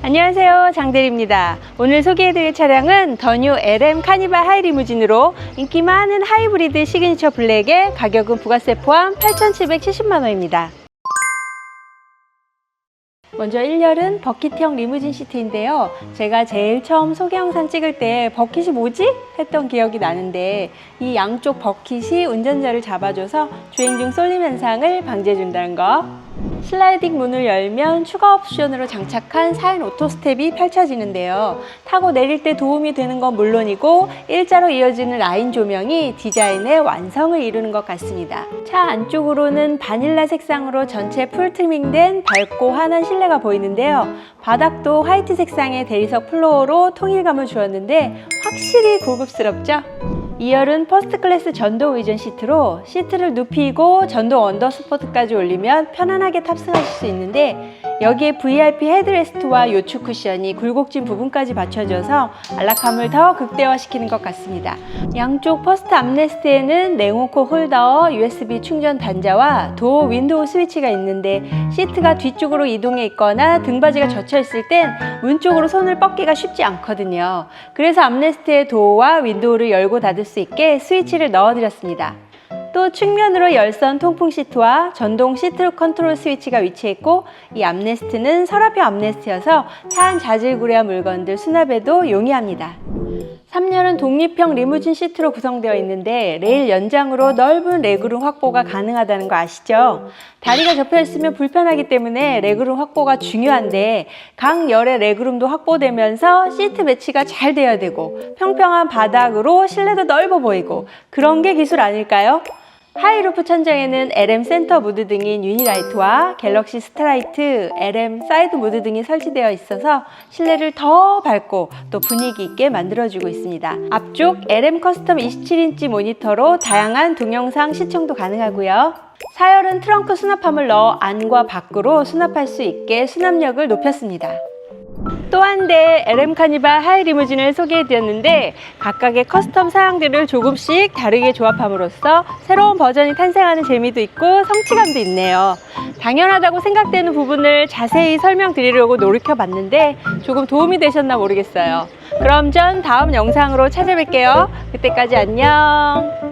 안녕하세요 장대리입니다 오늘 소개해드릴 차량은 더뉴 LM 카니발 하이 리무진으로 인기 많은 하이브리드 시그니처 블랙의 가격은 부가세 포함 8,770만원입니다 먼저 1열은 버킷형 리무진 시트인데요. 제가 제일 처음 소개 영상 찍을 때 버킷이 뭐지? 했던 기억이 나는데 이 양쪽 버킷이 운전자를 잡아줘서 주행 중 쏠림 현상을 방지해준다는 거. 슬라이딩 문을 열면 추가 옵션으로 장착한 4인 오토스텝이 펼쳐지는데요. 타고 내릴 때 도움이 되는 건 물론이고 일자로 이어지는 라인 조명이 디자인의 완성을 이루는 것 같습니다. 차 안쪽으로는 바닐라 색상으로 전체 풀 트리밍된 밝고 환한 실내가 보이는데요. 바닥도 화이트 색상의 대리석 플로어로 통일감을 주었는데 확실히 고급스럽죠? 2열은 퍼스트 클래스 전동 의전 시트로 시트를 눕히고 전동 언더 스포트까지 올리면 편안하게 탑승하실 수 있는데 여기에 VIP 헤드레스트와 요추 쿠션이 굴곡진 부분까지 받쳐져서 안락함을 더 극대화시키는 것 같습니다. 양쪽 퍼스트 암레스트에는 냉온코 홀더, USB 충전 단자와 도어 윈도우 스위치가 있는데 시트가 뒤쪽으로 이동해 있거나 등받이가 젖혀 있을 땐 문 쪽으로 손을 뻗기가 쉽지 않거든요. 그래서 암레스트의 도어와 윈도우를 열고 닫을 수 있게 스위치를 넣어드렸습니다. 또 측면으로 열선 통풍 시트와 전동 시트 컨트롤 스위치가 위치해 있고 이 암레스트는 서랍형 암레스트여서 차안 자질구레한 물건들 수납에도 용이합니다. 3열은 독립형 리무진 시트로 구성되어 있는데 레일 연장으로 넓은 레그룸 확보가 가능하다는 거 아시죠? 다리가 접혀 있으면 불편하기 때문에 레그룸 확보가 중요한데 각 열의 레그룸도 확보되면서 시트 배치가 잘 되어야 되고 평평한 바닥으로 실내도 넓어 보이고 그런 게 기술 아닐까요? 하이루프 천장에는 LM 센터 무드 등인 유니라이트와 갤럭시 스트라이트, LM 사이드 무드 등이 설치되어 있어서 실내를 더 밝고 또 분위기 있게 만들어주고 있습니다. 앞쪽 LM 커스텀 27인치 모니터로 다양한 동영상 시청도 가능하고요. 사열은 트렁크 수납함을 넣어 안과 밖으로 수납할 수 있게 수납력을 높였습니다. 또 한 대 LM 카니발 하이 리무진을 소개해드렸는데 각각의 커스텀 사양들을 조금씩 다르게 조합함으로써 새로운 버전이 탄생하는 재미도 있고 성취감도 있네요. 당연하다고 생각되는 부분을 자세히 설명드리려고 노력해봤는데 조금 도움이 되셨나 모르겠어요. 그럼 전 다음 영상으로 찾아뵐게요. 그때까지 안녕.